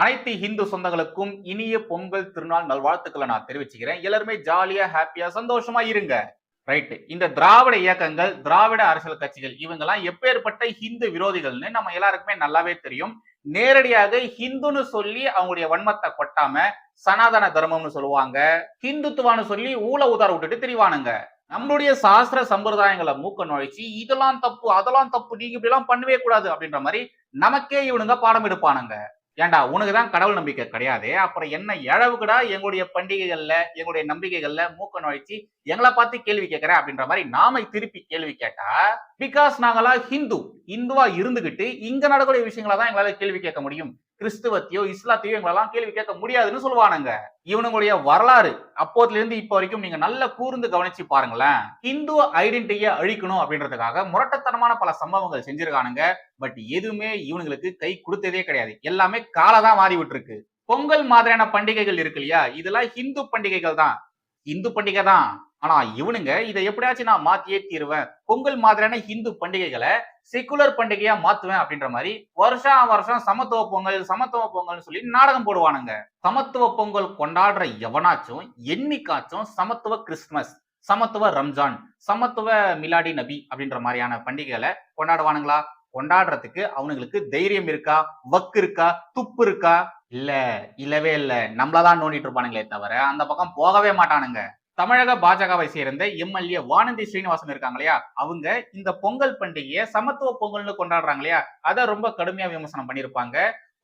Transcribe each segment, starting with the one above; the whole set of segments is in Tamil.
அனைத்து இந்து சொந்தங்களுக்கும் இனிய பொங்கல் திருநாள் நல்வாழ்த்துக்களை நான் தெரிவிச்சுக்கிறேன். எல்லாருமே ஜாலியா ஹாப்பியா சந்தோஷமா இருங்க. ரைட்டு இந்த திராவிட இயக்கங்கள் திராவிட அரசியல் கட்சிகள் இவங்கெல்லாம் எப்பேற்பட்ட ஹிந்து விரோதிகள்னு நம்ம எல்லாருக்குமே நல்லாவே தெரியும். நேரடியாக ஹிந்துன்னு சொல்லி அவங்களுடைய வன்மத்தை கொட்டாம சனாதன தர்மம்னு சொல்லுவாங்க. ஹிந்துத்துவான்னு சொல்லி ஊழ உதார விட்டுட்டு தெரிவானுங்க. நம்மளுடைய சாஸ்திர சம்பிரதாயங்களை மூக்க நுழைச்சி இதெல்லாம் தப்பு அதெல்லாம் தப்பு நீங்க இப்படி எல்லாம் பண்ணவே கூடாது அப்படின்ற மாதிரி நமக்கே இவனுங்க பாடம் எடுப்பானுங்க. ஏன்டா உனக்கு தான் கடவுள் நம்பிக்கை கிடையாது? அப்புறம் என்ன இழவுக்குடா எங்களுடைய பண்டிகைகள்ல எங்களுடைய நம்பிக்கைகள்ல மூக்க நுழைச்சி எங்களை பார்த்து கேள்வி கேட்கிற அப்படின்ற மாதிரி நாம திருப்பி கேள்வி கேட்டா பிகாஸ் நாங்களா ஹிந்து இந்துவா இருந்துகிட்டு இங்க நடக்கூடிய விஷயங்களை தான் எங்களால கேள்வி கேட்க முடியும். கிறிஸ்துவத்தையோ இஸ்லாத்தையோ எங்களெல்லாம் கேள்வி கேட்க முடியாதுன்னு சொல்லுவானுங்க. இவனுங்களுடைய வரலாறு அப்போதுல இருந்து இப்போ வரைக்கும் நீங்க நல்ல கூர்ந்து கவனிச்சு பாருங்களேன். இந்து ஐடென்டிட்டியை அழிக்கணும் அப்படின்றதுக்காக முரட்டத்தனமான பல சம்பவங்கள் செஞ்சிருக்கானுங்க. பட் எதுவுமே இவனுங்களுக்கு கை கொடுத்ததே கிடையாது. எல்லாமே காலதான் மாறி விட்டுருக்கு. பொங்கல் மாதிரியான பண்டிகைகள் இருக்கு இல்லையா? இதெல்லாம் ஹிந்து பண்டிகைகள் தான். இந்து பண்டிகை தான். ஆனா இவனுங்க இதை எப்படியாச்சும் நான் மாத்தியே தீருவேன். பொங்கல் மாதிரியான ஹிந்து பண்டிகைகளை செக்குலர் பண்டிகையா மாத்துவேன் அப்படின்ற மாதிரி வருஷம் வருஷம் சமத்துவ பொங்கல் சமத்துவ பொங்கல்னு சொல்லி நாடகம் போடுவானுங்க. சமத்துவ பொங்கல் கொண்டாடுற எவனாச்சும் என்னைக்காச்சும் சமத்துவ கிறிஸ்துமஸ் சமத்துவ ரம்ஜான் சமத்துவ மிலாடி நபி அப்படின்ற மாதிரியான பண்டிகைகளை கொண்டாடுவானுங்களா? கொண்டாடுறதுக்கு அவனுங்களுக்கு தைரியம் இருக்கா? வக்கு இருக்கா? துப்பு இருக்கா? இல்ல இல்லவே இல்ல. நம்மளதான் நோண்டிட்டு இருப்பானுங்களே தவிர அந்த பக்கம் போகவே மாட்டானுங்க. தமிழக பாஜகவை சேர்ந்த எம்எல்ஏ வானந்தி ஸ்ரீனிவாசன் இருக்காங்க இல்லையா? அவங்க இந்த பொங்கல் பண்டிகையை சமத்துவ பொங்கல்னு கொண்டாடுறாங்க இல்லையா? அதை ரொம்ப கடுமையா விமர்சனம் பண்ணியிருப்பாங்க.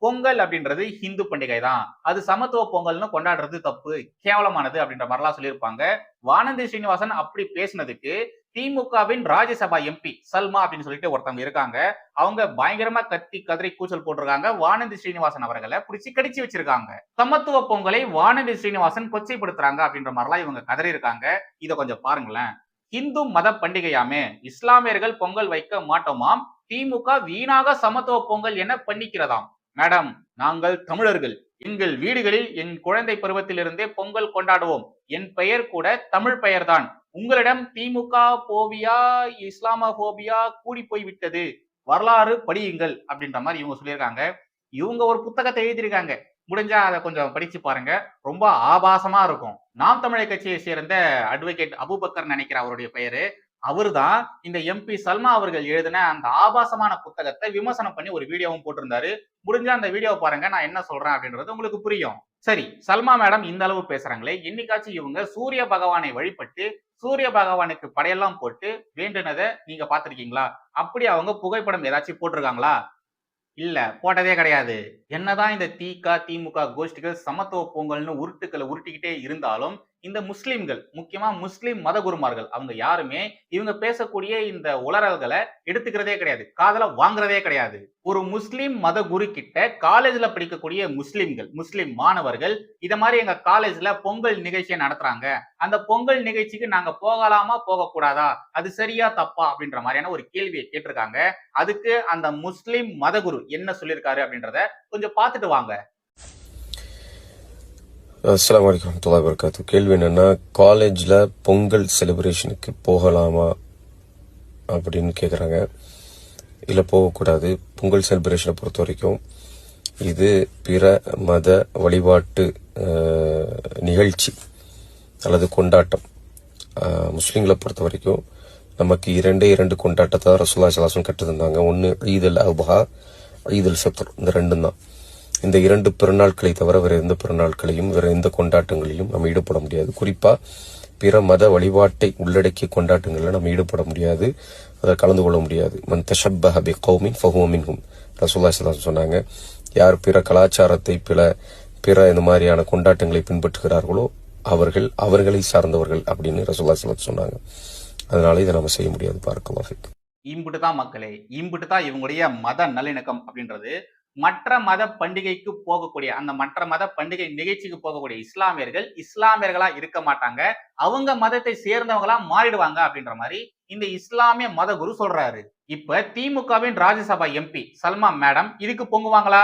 பொங்கல் அப்படின்றது ஹிந்து பண்டிகை தான் அது சமத்துவ பொங்கல்னு கொண்டாடுறது தப்பு கேவலமானது அப்படின்ற மாதிரிலாம் சொல்லியிருப்பாங்க. வானந்தி ஸ்ரீனிவாசன் அப்படி பேசினதுக்கு திமுகவின் ராஜ்யசபா எம்பி சல்மா அப்படின்னு சொல்லிட்டு ஒருத்தவங்க இருக்காங்க. அவங்க பயங்கரமா கத்தி கதறி கூச்சல் போட்டிருக்காங்க. வானந்தி ஸ்ரீனிவாசன் அவர்களை பிடிச்சி கடிச்சு வச்சிருக்காங்க. சமத்துவ பொங்கலை வானந்தி ஸ்ரீனிவாசன் கொச்சைப்படுத்துறாங்க அப்படின்ற மாதிரிலாம் இவங்க கதறி இருக்காங்க இதை கொஞ்சம் பாருங்களேன். இந்து மத பண்டிகையாமே இஸ்லாமியர்கள் பொங்கல் வைக்க மாட்டோமாம்? திமுக வீணாக சமத்துவ பொங்கல் என பண்ணிக்கிறதாம். மேடம் நாங்கள் தமிழர்கள். எங்கள் வீடுகளில் என் குழந்தை பருவத்திலிருந்தே பொங்கல் கொண்டாடுவோம். என் பெயர் கூட தமிழ் பெயர்தான். உங்களிடம் திமுக போபியா இஸ்லாமோபியா கூடி போய்விட்டது வரலாறு படியுங்கள் அப்படின்ற மாதிரி இவங்க சொல்லியிருக்காங்க. இவங்க ஒரு புத்தகத்தை எழுதியிருக்காங்க. முடிஞ்சா அதை கொஞ்சம் படிச்சு பாருங்க. ரொம்ப ஆபாசமா இருக்கும். நாம் தமிழர் கட்சியை சேர்ந்த அட்வொகேட் அபுபக்கர் நினைக்கிற அவருடைய பெயரு. அவர்தான் இந்த எம்பி சல்மா அவர்கள் எழுதின அந்த ஆபாசமான புத்தகத்தை விமர்சனம் பண்ணி ஒரு வீடியோவும் போட்டிருந்தாரு. முடிஞ்சா அந்த வீடியோவை பாருங்க நான் என்ன சொல்றேன் அப்படின்றது உங்களுக்கு புரியும். சரி சல்மா மேடம் இந்த அளவு பேசுறாங்களே. என்னைக்காச்சும் இவங்க சூரிய பகவானை வழிபட்டு சூரிய பகவானுக்கு படையெல்லாம் போட்டு வேண்டுனதை நீங்க பாத்திருக்கீங்களா அப்படி அவங்க புகைப்படம் ஏதாச்சும் போட்டிருக்காங்களா? இல்ல போட்டதே கிடையாது. என்னதான் இந்த திக திமுக கோஷ்டிகள் சமத்துவ பொங்கல்னு உருட்டுக்களை உருட்டிக்கிட்டே இருந்தாலும் இந்த முஸ்லிம்கள் முக்கியமா முஸ்லிம் மதகுருமார்கள் அவங்க யாருமே இவங்க பேசக்கூடிய இந்த உளறல்களை எடுத்துக்கிறதே கிடையாது. காதல வாங்குறதே கிடையாது. ஒரு முஸ்லிம் மத குரு கிட்ட காலேஜ்ல படிக்கக்கூடிய முஸ்லிம்கள் முஸ்லிம் மாணவர்கள் இத மாதிரி எங்க காலேஜ்ல பொங்கல் நிகழ்ச்சியை நடத்துறாங்க. அந்த பொங்கல் நிகழ்ச்சிக்கு நாங்க போகலாமா போகக்கூடாதா? அது சரியா தப்பா? அப்படின்ற மாதிரியான ஒரு கேள்வியை கேட்டிருக்காங்க. அதுக்கு அந்த முஸ்லிம் மதகுரு என்ன சொல்லியிருக்காரு அப்படின்றத கொஞ்சம் பார்த்துட்டு வாங்க. அஸ்லாம் வலைக்கம் வரமத்துல்லாஹி வபரகாத்து கேள்வி என்னன்னா காலேஜில் பொங்கல் செலிப்ரேஷனுக்கு போகலாமா அப்படின்னு கேட்குறாங்க இல்லை போகக்கூடாது. பொங்கல் செலிப்ரேஷனை பொறுத்த வரைக்கும் இது பிற மத வழிபாட்டு நிகழ்ச்சி அல்லது கொண்டாட்டம். முஸ்லீம்களை பொறுத்த வரைக்கும் நமக்கு இரண்டே இரண்டு கொண்டாட்டத்தை தான் ரசூல்லா சலாசம் கற்று ஒன்று ஈதல் அபஹா ஈதுல் ஃபித்ர். இந்த ரெண்டும் தான். இந்த இரண்டு பெருநாட்களை தவிர வேறு எந்த பெருநாட்களையும் வேறு எந்த கொண்டாட்டங்களிலும் நம்ம ஈடுபட முடியாது. குறிப்பா பிற மத வழிபாட்டை உள்ளடக்கிய கொண்டாட்டங்களில் நம்ம ஈடுபட முடியாது. அதில் கலந்து கொள்ள முடியாது. மன் தஷப்பஹ பி கௌமின் ஃபஹுவ மின்ஹும். ரசூல்லா ஸல்லல்லாஹு சொன்னாங்க யார் பிற கலாச்சாரத்தை பிற பிற இந்த மாதிரியான கொண்டாட்டங்களை பின்பற்றுகிறார்களோ அவர்கள் அவர்களை சார்ந்தவர்கள் அப்படின்னு ரசூல்லா ஸல்லல்லாஹு சொன்னாங்க. அதனால இதை நம்ம செய்ய முடியாது. பார்க்கலாம் இம்புட்டு தான் மக்களே இம்புட்டு தான் இவங்களுடைய மத நல்லிணக்கம் அப்படின்றது. மற்ற மத பண்டிகைக்கு போகக்கூடிய அந்த மற்ற மத பண்டிகை நிகழ்ச்சிக்கு போகக்கூடிய இஸ்லாமியர்கள் இஸ்லாமியர்களா இருக்க மாட்டாங்க. அவங்க மதத்தை சேர்ந்தவங்களா மாறிடுவாங்க அப்படின்ற மாதிரி இந்த இஸ்லாமிய மத குரு சொல்றாரு. இப்ப திமுகவின் ராஜ்யசபா எம்பி சல்மா மேடம் இதுக்கு பொங்குவாங்களா?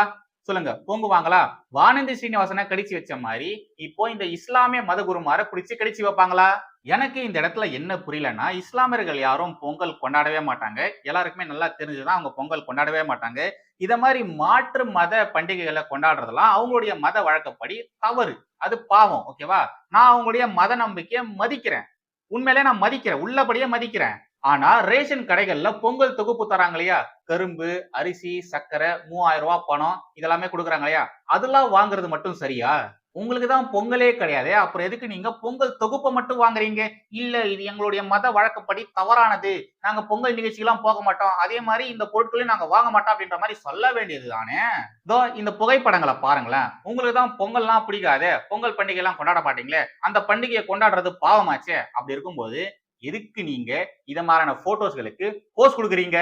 சொல்லுங்க பொங்குவாங்களா? வானந்தி ஸ்ரீனிவாசனை கடிச்சு வச்ச மாதிரி இப்போ இந்த இஸ்லாமிய மத குருமார பிடிச்சு கடிச்சு வைப்பாங்களா? எனக்கு இந்த இடத்துல என்ன புரியலன்னா இஸ்லாமியர்கள் யாரும் பொங்கல் கொண்டாடவே மாட்டாங்க. எல்லாருக்குமே நல்லா தெரிஞ்சுதான் அவங்க பொங்கல் கொண்டாடவே மாட்டாங்க. இத மாதிரி மாற்று மத பண்டிகைகளை கொண்டாடுறதெல்லாம் அவங்களுடைய மத வழக்கப்படி தவறு. அது பாவம் ஓகேவா நான் அவங்களுடைய மத நம்பிக்கையை மதிக்கிறேன். உண்மையிலே நான் மதிக்கிறேன். உள்ளபடியே மதிக்கிறேன். ஆனா ரேஷன் கடைகள்ல பொங்கல் தொகுப்பு தராங்க இல்லையா? கரும்பு அரிசி சர்க்கரை மூவாயிரம் ரூபாய் பணம் இதெல்லாமே கொடுக்குறாங்க இல்லையா? அதெல்லாம் வாங்குறது மட்டும் சரியா? உங்களுக்கு தான் பொங்கலே கிடையாது. அப்புறம் எதுக்கு நீங்க பொங்கல் தொகுப்பை மட்டும் வாங்குறீங்க? இல்ல இது எங்களுடைய மத வழக்கப்படி தவறானது. நாங்க பொங்கல் நிகழ்ச்சிக்கெல்லாம் போக மாட்டோம். அதே மாதிரி இந்த பொருட்களையும் நாங்க வாங்க மாட்டோம் அப்படின்ற மாதிரி சொல்ல வேண்டியது தானே? இதோ இந்த புகைப்படங்களை பாருங்களேன். உங்களுக்கு தான் பொங்கல்லாம் பிடிக்காது? பொங்கல் பண்டிகை எல்லாம் கொண்டாட மாட்டீங்களே? அந்த பண்டிகையை கொண்டாடுறது பாவமாச்சே? அப்படி இருக்கும்போது எதுக்கு நீங்க இத மாதிரியான போட்டோஸ்களுக்கு போஸ்ட் கொடுக்குறீங்க?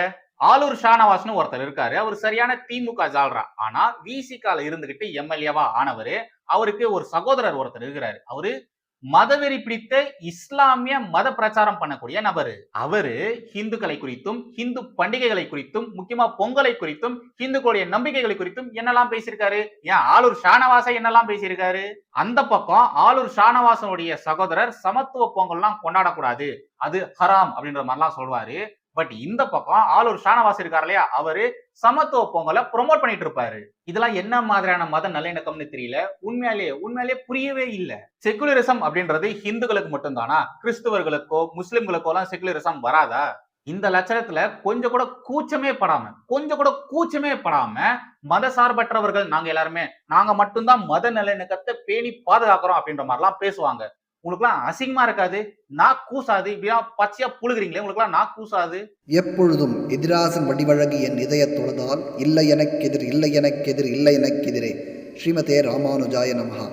ஆலூர் ஷானவாஸ்னு ஒருத்தர் இருக்காரு. அவர் சரியான திமுக ஜால்ரா. ஆனா விசிகால இருந்துகிட்டு எம்எல்ஏவா ஆனவரு அவருக்கு ஒரு சகோதரர் ஒருத்தர் இருக்கிறாரு. அவரு மதவெறி பிடித்த இஸ்லாமிய மத பிரச்சாரம் பண்ணக்கூடிய நபர். அவரு ஹிந்துக்களை குறித்தும் ஹிந்து பண்டிகைகளை குறித்தும் முக்கியமா பொங்கலை குறித்தும் ஹிந்துக்களுடைய நம்பிக்கைகளை குறித்தும் என்னெல்லாம் பேசியிருக்காரு? ஏன் ஆளூர் ஷானவாச என்னெல்லாம் பேசியிருக்காரு? அந்த பக்கம் ஆளூர் ஷானவாசனுடைய சகோதரர் சமத்துவ பொங்கல்லாம் கொண்டாடக்கூடாது. அது ஹராம் அப்படின்ற மாதிரிலாம் சொல்வாரு. பட் இந்த பக்கம் ஆளூர் ஷானவாஸ் இருக்கார் இல்லையா? அவரு சமத்துவ பொங்கலை ப்ரொமோட் பண்ணிட்டு இருப்பாரு. இதெல்லாம் என்ன மாதிரியான மத நல்லிணக்கம்னு தெரியல. உண்மையாலேயே உண்மையாலே புரியவே இல்லை. செகுலரிசம் அப்படின்றது ஹிந்துக்களுக்கு மட்டும்தானா? கிறிஸ்துவர்களுக்கோ முஸ்லிம்களுக்கோ எல்லாம் செகுலரிசம் வராதா? இந்த லட்சணத்துல கொஞ்சம் கூட கூச்சமே படாம கொஞ்சம் கூட கூச்சமே படாம மத சார்பற்றவர்கள் நாங்க எல்லாருமே நாங்க மட்டும்தான் மத நல்லிணக்கத்தை பேணி பாதுகாக்கிறோம் அப்படின்ற மாதிரிலாம் பேசுவாங்க. உங்களுக்குலாம் அசிங்கமா இருக்காது. நான் கூசாது. இப்படிலாம் பச்சையா புழுகிறீங்களே உங்களுக்குலாம் நான் கூசாது. எப்பொழுதும் எதிராசன் வடிவழகு என் இதய தொழுதால் இல்லை எனக்கெதிர் இல்லை எனக்கெதிர் இல்லை எனக்கெதிரே ஸ்ரீமதே ராமானுஜாய நமகா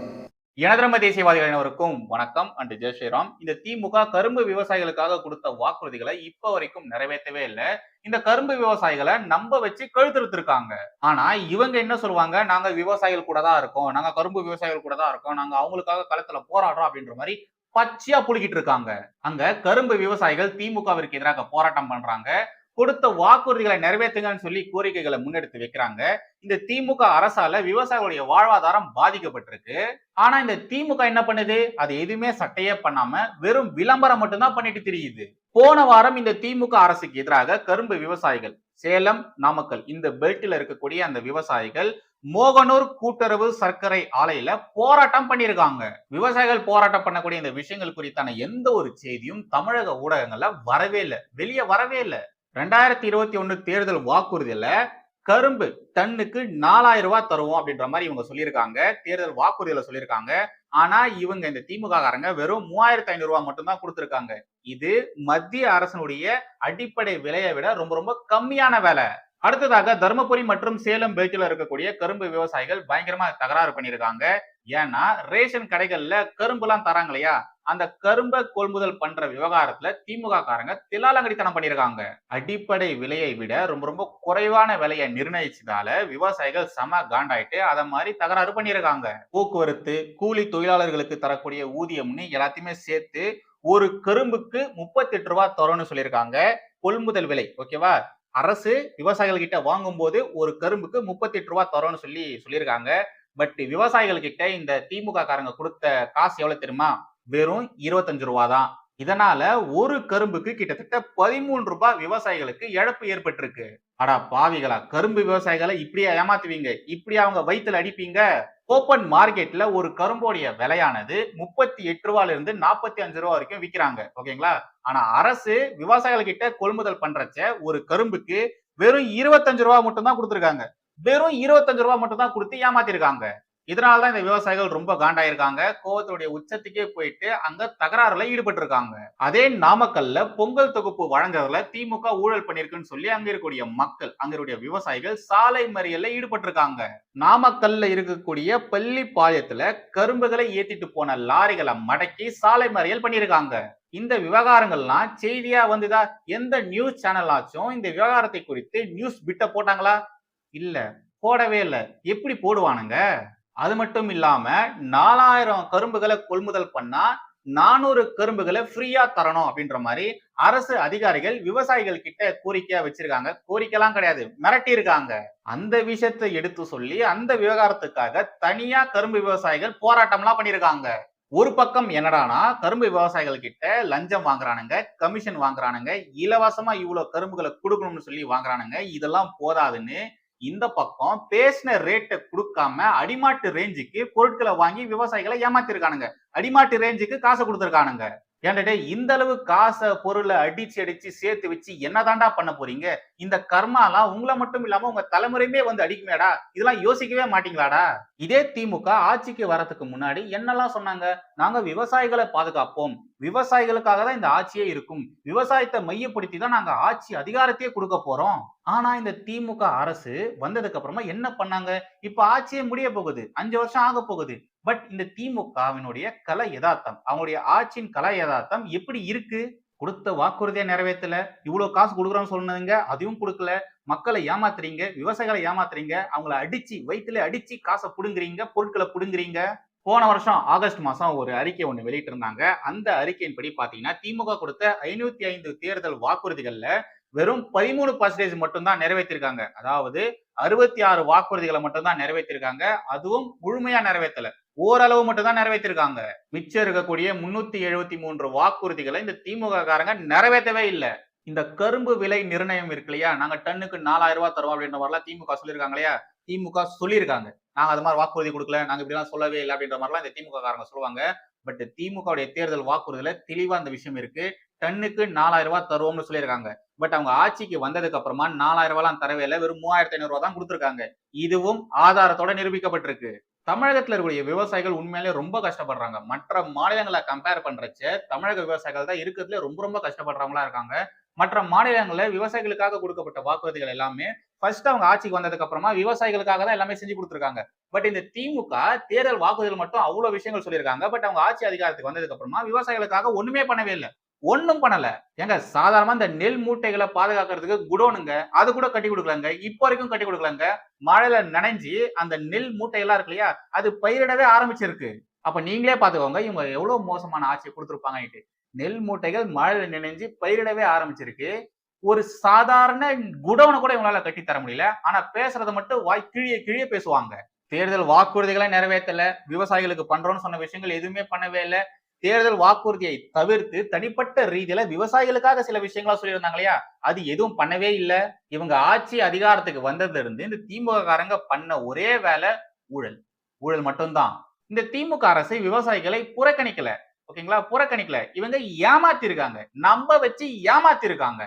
எனதரம தேசியவாதிகள் அனைவருக்கும் வணக்கம். அண்டு ஜெய் ஸ்ரீராம். இந்த திமுக கரும்பு விவசாயிகளுக்காக கொடுத்த வாக்குறுதிகளை இப்ப வரைக்கும் நிறைவேற்றவே இல்லை. இந்த கரும்பு விவசாயிகளை நம்ப வச்சு கழுத்திருத்திருக்காங்க ஆனா இவங்க என்ன சொல்லுவாங்க? நாங்க விவசாயிகள் கூட தான் இருக்கோம். நாங்க கரும்பு விவசாயிகள் கூட தான் இருக்கோம். நாங்க அவங்களுக்காக களத்துல போராடுறோம் அப்படின்ற மாதிரி பச்சையா புழுகிட்டு இருக்காங்க. அங்க கரும்பு விவசாயிகள் திமுகவிற்கு எதிராக போராட்டம் பண்றாங்க. கொடுத்த வாக்குறுதிகளை நிறைவேற்றுங்கன்னு சொல்லி கோரிக்கைகளை முன்னெடுத்து வைக்கிறாங்க. இந்த திமுக அரசால விவசாயிகளுடைய வாழ்வாதாரம் பாதிக்கப்பட்டிருக்கு. ஆனா இந்த திமுக என்ன பண்ணுது? அது எதுவுமே சட்டையே பண்ணாம வெறும் விளம்பரம் மட்டும்தான் பண்ணிட்டு தெரியுது. போன வாரம் இந்த திமுக அரசுக்கு எதிராக கரும்பு விவசாயிகள் சேலம் நாமக்கல் இந்த பெல்ட்ல இருக்கக்கூடிய அந்த விவசாயிகள் மோகனூர் கூட்டுறவு சர்க்கரை ஆலையில போராட்டம் பண்ணியிருக்காங்க. விவசாயிகள் போராட்டம் பண்ணக்கூடிய இந்த விஷயங்கள் குறித்தான எந்த ஒரு செய்தியும் தமிழக ஊடகங்கள்ல வரவே இல்லை. வெளியே வரவே இல்லை. ரெண்டாயிரத்தி இருபத்தி ஒன்று தேர்தல் வாக்குறுதியில் கரும்பு டன்னுக்கு நாலாயிரம் ரூபாய் தருவோம் அப்படின்ற மாதிரி இவங்க சொல்லியிருக்காங்க. தேர்தல் வாக்குறுதியில சொல்லியிருக்காங்க. ஆனா இவங்க இந்த திமுக காரங்க வெறும் மூவாயிரத்தி ஐநூறு ரூபாய் மட்டும்தான் கொடுத்துருக்காங்க. இது மத்திய அரசனுடைய அடிப்படை விலையை விட ரொம்ப ரொம்ப கம்மியான வேலை. அடுத்ததாக தருமபுரி மற்றும் சேலம் பெல்ட்டில் இருக்கக்கூடிய கரும்பு விவசாயிகள் பயங்கரமா தகராறு பண்ணியிருக்காங்க. ஏன்னா ரேஷன் கடைகள்ல கரும்புலாம் தராங்க இல்லையா? அந்த கரும்பை கொள்முதல் பண்ற விவகாரத்துல திமுக காரங்க திலாலங்கடித்தனம் பண்ணியிருக்காங்க அடிப்படை விலையை விட ரொம்ப ரொம்ப குறைவான விலையை நிர்ணயிச்சதால விவசாயிகள் செம காண்டாயிட்டு அதை மாதிரி தகராறு பண்ணியிருக்காங்க போக்குவரத்து கூலி தொழிலாளர்களுக்கு தரக்கூடிய ஊதியம்னு எல்லாத்தையுமே சேர்த்து ஒரு கரும்புக்கு முப்பத்தி எட்டு ரூபா தரோன்னு சொல்லியிருக்காங்க கொள்முதல் விலை ஓகேவா? அரசு விவசாயிகள் கிட்ட வாங்கும் போது ஒரு கரும்புக்கு முப்பத்தி எட்டு ரூபா தரோன்னு சொல்லி சொல்லியிருக்காங்க பட் விவசாயிகள் கிட்ட இந்த திமுக காரங்க கொடுத்த காசு எவ்வளவு தெரியுமா? வெறும் இருபத்தஞ்சு ரூபா தான். இதனால ஒரு கரும்புக்கு கிட்டத்தட்ட பதிமூன்று ரூபாய் விவசாயிகளுக்கு இழப்பு ஏற்பட்டிருக்கு. அடா பாவிகளா கரும்பு விவசாயிகளை இப்படியா ஏமாத்துவீங்க? இப்படி அவங்க வயிற்றுல அடிப்பீங்க? ஓப்பன் மார்க்கெட்ல ஒரு கரும்போடைய விலையானது முப்பத்தி எட்டு ரூபால இருந்து நாற்பத்தி அஞ்சு ரூபா வரைக்கும் விற்கிறாங்க ஓகேங்களா? ஆனா அரசு விவசாயிகள் கிட்ட கொள்முதல் பண்றச்ச ஒரு கரும்புக்கு வெறும் இருபத்தஞ்சு ரூபா மட்டும் தான் கொடுத்துருக்காங்க. வெறும் இருபத்தஞ்சு ரூபா மட்டும் தான் கொடுத்து ஏமாத்திருக்காங்க. இதனாலதான் இந்த விவசாயிகள் ரொம்ப காண்டாயிருக்காங்க. கோவத்துடைய உச்சத்துக்கே போயிட்டு அங்க தகராறுல ஈடுபட்டு இருக்காங்க அதே நாமக்கல்ல பொங்கல் தொகுப்பு வழங்குறதுல திமுக ஊழல் பண்ணிருக்குன்னு சொல்லி அங்க இருக்கக்கூடிய மக்கள் அங்க விவசாயிகள் சாலை மறியல்ல ஈடுபட்டிருக்காங்க. நாமக்கல்ல இருக்கக்கூடிய பள்ளி பாளையத்துல கரும்புகளை ஏத்திட்டு போன லாரிகளை மடக்கி சாலை மறியல் பண்ணியிருக்காங்க இந்த விவகாரங்கள்லாம் செய்தியா வந்துதா? எந்த நியூஸ் சேனல் ஆச்சும் இந்த விவகாரத்தை குறித்து நியூஸ் பிட்ட போட்டாங்களா? இல்ல போடவே இல்லை. எப்படி போடுவானுங்க? அது மட்டும் இல்லாம நாலாயிரம் கரும்புகளை கொள்முதல் பண்ணா நானூறு கரும்புகளை ஃப்ரீயா தரணும் அப்படின்ற மாதிரி அரசு அதிகாரிகள் விவசாயிகள் கிட்ட கோரிக்கையா வச்சிருக்காங்க. கோரிக்கைலாம் கிடையாது. மிரட்டி இருக்காங்க அந்த விஷயத்தை எடுத்து சொல்லி அந்த விவகாரத்துக்காக தனியா கரும்பு விவசாயிகள் போராட்டம்லாம் பண்ணியிருக்காங்க. ஒரு பக்கம் என்னடானா கரும்பு விவசாயிகள் கிட்ட லஞ்சம் வாங்குறானுங்க கமிஷன் வாங்குறானுங்க இலவசமா இவ்வளவு கரும்புகளை கொடுக்கணும்னு சொல்லி வாங்குறானுங்க. இதெல்லாம் போதாதுன்னு இந்த பக்கம் பேசின ரேட்டை கொடுக்காம அடிமாட்டு ரேஞ்சுக்கு பொருட்களை வாங்கி விவசாயிகளை ஏமாத்திருக்கானுங்க. அடிமாட்டு ரேஞ்சுக்கு காசை கொடுத்துருக்கானுங்க. ஏன்டே இந்த அளவு காசை பொருளை அடிச்சு அடிச்சு சேர்த்து வச்சு என்னதான்டா பண்ண போறீங்க? இந்த கர்மாலாம் உங்களை மட்டும் இல்லாம உங்க தலைமுறையுமே வந்து அடிக்குமேடா? இதெல்லாம் யோசிக்கவே மாட்டீங்களாடா? இதே திமுக ஆட்சிக்கு வரதுக்கு முன்னாடி என்னெல்லாம் சொன்னாங்க? நாங்க விவசாயிகளை பாதுகாப்போம். விவசாயிகளுக்காக தான் இந்த ஆட்சியே இருக்கும். விவசாயத்தை மையப்படுத்தி தான் நாங்க ஆட்சி அதிகாரத்தையே கொடுக்க போறோம். ஆனா இந்த திமுக அரசு வந்ததுக்கு அப்புறமா என்ன பண்ணாங்க? இப்ப ஆட்சியே முடிய போகுது. அஞ்சு வருஷம் ஆக போகுது. பட் இந்த திமுகவினுடைய கலை யதார்த்தம் அவங்களுடைய ஆட்சியின் கலை யதார்த்தம் எப்படி இருக்கு? கொடுத்த வாக்குறுதியை நிறைவேற்றல இவ்வளோ காசு கொடுக்குறோம்னு சொன்னதுங்க அதையும் கொடுக்கல. மக்களை ஏமாத்துறீங்க விவசாயிகளை ஏமாத்துறீங்க அவங்கள அடிச்சு வயிற்றுல அடிச்சு காசை பிடுங்குறீங்க பொருட்களை பிடுங்குறீங்க. போன வருஷம் ஆகஸ்ட் மாதம் ஒரு அறிக்கை ஒன்று வெளியிட்டிருந்தாங்க. அந்த அறிக்கையின்படி பார்த்தீங்கன்னா திமுக கொடுத்த ஐநூத்தி ஐந்து தேர்தல் வாக்குறுதிகளில் வெறும் பதிமூணு பர்சன்டேஜ் மட்டும்தான் நிறைவேற்றிருக்காங்க அதாவது அறுபத்தி ஆறு வாக்குறுதிகளை மட்டும்தான் நிறைவேற்றிருக்காங்க அதுவும் முழுமையா நிறைவேற்றல ஓரளவு மட்டும் தான் நிறைவேற்றிருக்காங்க. மிச்சம் இருக்கக்கூடிய முன்னூத்தி எழுபத்தி மூன்று வாக்குறுதிகளை இந்த திமுக காரங்க நிறைவேற்றவே இல்லை. இந்த கரும்பு விலை நிர்ணயம் இருக்கு இல்லையா? நாங்க டன்னுக்கு நாலாயிரம் ரூபாய் தருவோம் அப்படின்ற மாதிரிலாம் திமுக சொல்லியிருக்காங்க இல்லையா? திமுக சொல்லியிருக்காங்க. நாங்க அது மாதிரி வாக்குறுதி கொடுக்கல நாங்க இப்படிலாம் சொல்லவே இல்லை அப்படின்ற மாதிரிலாம் இந்த திமுக காரங்க சொல்லுவாங்க. பட் திமுகவுடைய தேர்தல் வாக்குறுதியில தெளிவா அந்த விஷயம் இருக்கு. டன்னுக்கு நாலாயிரம் ரூபாய் தருவோம்னு சொல்லியிருக்காங்க. பட் அவங்க ஆட்சிக்கு வந்ததுக்கு அப்புறமா நாலாயிரம் ரூபாய்லாம் தரவே இல்லை. வெறும் மூவாயிரத்தி ஐநூறு ரூபாய் தான் கொடுத்துருக்காங்க. இதுவும் ஆதாரத்தோட நிரூபிக்கப்பட்டிருக்கு. தமிழகத்தில் இருக்கக்கூடிய விவசாயிகள் உண்மையிலே ரொம்ப கஷ்டப்படுறாங்க. மற்ற மாநிலங்களை கம்பேர் பண்றச்ச தமிழக விவசாயிகள் தான் இருக்கிறதுல ரொம்ப ரொம்ப கஷ்டப்படுறவங்களா இருக்காங்க. மற்ற மாநிலங்களில் விவசாயிகளுக்காக கொடுக்கப்பட்ட வாக்குறுதிகள் எல்லாமே ஃபர்ஸ்ட் அவங்க ஆட்சிக்கு வந்ததுக்கு அப்புறமா விவசாயிகளுக்காக தான் எல்லாமே செஞ்சு கொடுத்துருக்காங்க. பட் இந்த திமுக தேர்தல் வாக்குறுதிகள் மட்டும் அவ்வளோ விஷயங்கள் சொல்லியிருக்காங்க. பட் அவங்க ஆட்சி அதிகாரத்துக்கு வந்ததுக்கு அப்புறமா விவசாயிகளுக்காக ஒண்ணுமே பண்ணவே இல்லை. ஒன்றும் பண்ணல. ஏங்க சாதாரணமா இந்த நெல் மூட்டைகளை பாதுகாக்கிறதுக்கு குடோனுங்க அது கூட கட்டி கொடுக்கலங்க இப்போ வரைக்கும் கட்டி கொடுக்கலங்க. மழையில நனைஞ்சி அந்த நெல் மூட்டையெல்லாம் இருக்கு இல்லையா அது பயிரிடவே ஆரம்பிச்சிருக்கு. அப்ப நீங்களே பாத்துக்கோங்க இவங்க எவ்வளவு மோசமான ஆட்சியை கொடுத்துருப்பாங்கன்ட்டு. நெல் மூட்டைகள் மழையில நினைஞ்சு பயிரிடவே ஆரம்பிச்சிருக்கு. ஒரு சாதாரண குடோனை கூட இவங்களால கட்டி தர முடியல. ஆனா பேசுறதை மட்டும் வாய் கிழிய கிழிய பேசுவாங்க. தேர்தல் வாக்குறுதிகளை நிறைவேற்றல விவசாயிகளுக்கு பண்றோம்னு சொன்ன விஷயங்கள் எதுவுமே பண்ணவே இல்லை. தேர்தல் வாக்குறுதியை தவிர்த்து தனிப்பட்ட ரீதியில விவசாயிகளுக்காக சில விஷயங்களா சொல்லியிருந்தாங்க இல்லையா அது எதுவும் பண்ணவே இல்லை. இவங்க ஆட்சி அதிகாரத்துக்கு வந்ததுல இருந்து இந்த திமுக காரங்க பண்ண ஒரே வேலை ஊழல். ஊழல் மட்டும்தான். இந்த திமுக அரசு விவசாயிகளை புறக்கணிக்கல. ஓகேங்களா? புறக்கணிக்கல. இவங்க ஏமாத்திருக்காங்க. நம்ப வச்சு ஏமாத்திருக்காங்க.